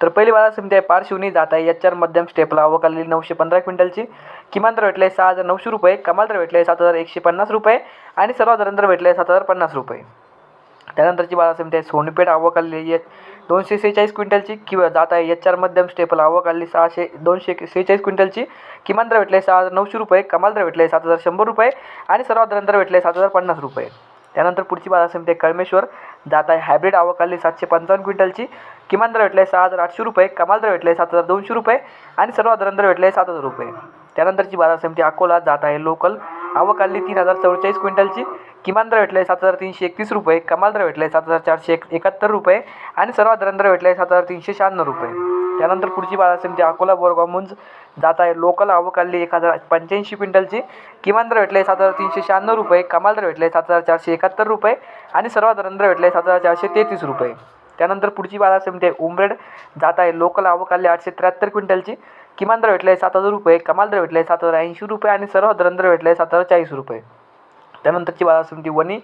तर पहिली बाजार समिती आहे पारशिवनी जात आहे. याच्यावर मध्यम स्टेपला अवकाली नऊशे पंधरा क्विंटलची. किमान दर भेटले सहा हजार नऊशे रुपये कमाल दर भेटले सात हजार एकशे पन्नास रुपये आणि सर्वात दर भेटले सात हजार पन्नास रुपये. त्यानंतरची बाजार समिती आहे सोनपेठ आवक आलेली आहे. दोनशे सेहेचाळीस क्विंटलची किंवा जात आहे. एच आर मध्यम स्टेपल आवक आलेली सहाशे दोनशे सेहेचाळीस क्विंटलची. किमान दर भेटले सहा हजार नऊशे रुपये कमाल दर भेटले सात हजार शंभर रुपये आणि सर्वात दर भेटले सात हजार पन्नास रुपये. त्यानंतर पुढची बाजार समिती आहे कळमेश्वर. जात आहे हायब्रिड आवक सातशे पंचावन्न क्विंटलची. किमान दर आहे सहा हजार आठशे रुपये. कमाल दर आहे सात हजार दोनशे रुपये. आणि सर्वात दर भेटले सात हजार रुपये. त्यानंतरची बाजार समिती अकोला जात आहे लोकल. आवक तीन हजार चौवेचाळीस क्विंटलची. किमान दर आहे सात हजार तीनशे एकतीस रुपये. कमाल दर आहे सात हजार चारशे एक एकाहत्तर रुपये. आणि सर्वात दर भेटले सात हजार तीनशे शहाण्णव रुपये. त्यानंतर पुढची बाजार समिती अकोला बोरगावमधून जात आहे लोकल आवक एक हजार पंच्याऐंशी क्विंटलची. किमान दर भेटले सात हजार तीनशे शहाण्णव रुपये कमाल दर भेटले सात हजार चारशे एकाहत्तर रुपये आणि सर्वात दर भेटले सात हजार चारशे तेहतीस रुपये. त्यानंतर पुढची बाजार समिती आहे उमरेड. जात आहे लोकल आवक आली आठशे त्र्याहत्तर क्विंटलची. किमान दर भेटले सात हजार रुपये कमाल दर भेटले सात हजार ऐंशी रुपये आणि सर्वात दर भेटले सात हजार चाळीस रुपये. त्यानंतरची बाजार समिती वणी.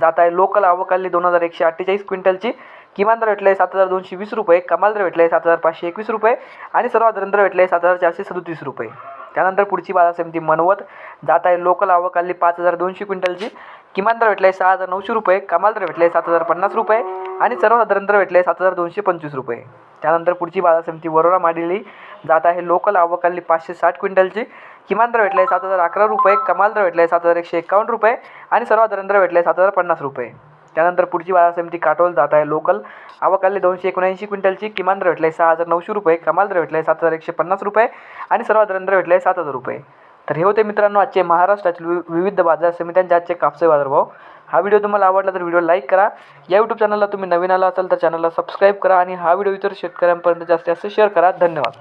जात आहे लोकल आवक आली दोन हजार एकशे अठ्ठेचाळीस क्विंटलची. किमान दर भेटले सात हजार दोनशे वीस रुपये कमाल दर भेटले सात हजार पाचशे एकवीस रुपये आणि सर्व दर भेटले सात हजार चारशे सदतीस रुपये. त्यानंतर पुढची बाजार समिती मनवत जात आहे लोकल आवक आली पाच हजार दोनशे क्विंटलची. किमान दर भेटले सहा हजार नऊशे रुपये कमाल दर भेटले सात हजार पन्नास रुपये आणि सर्वसाधारण दर भेटले सात हजार दोनशे पंचवीस रुपये. त्यानंतर पुढची बाजार समिती वरोरा माडिली जात आहे लोकल आवक आली पाचशे साठ क्विंटलची. किमान दर भेटले सात हजार अकरा रुपये कमाल दर भेटले सात हजार एकशे एकावन्न रुपये आणि सर्वात दर भेटले सात हजार पन्नास रुपये. त्यानंतर पुढची बाजार समिती काटोल जात आहे. लोकल आवक दोनशे एकोणऐंशी क्विंटलची. किमान दर भेटले सहा हजार नऊशे रुपये. कमाल दर भेटले सात हजार एकशे पन्नास रुपये. आणि सर्वात दर भेटले सात हजार रुपये. तर हे होते मित्रांनो आजचे महाराष्ट्रातील वि विविध बाजार समित्यांचे आजचे कापसे बाजारभाव हा व्हिडिओ तुम्हाला आवडला तर व्हिडिओ लाईक करा. या यूट्यूब चॅनलला तुम्ही नवीन आला असाल तर चॅनलला सबस्क्राईब करा. आणि हा व्हिडिओ इतर शेतकऱ्यांपर्यंत जास्तीत जास्त शेअर करा. धन्यवाद.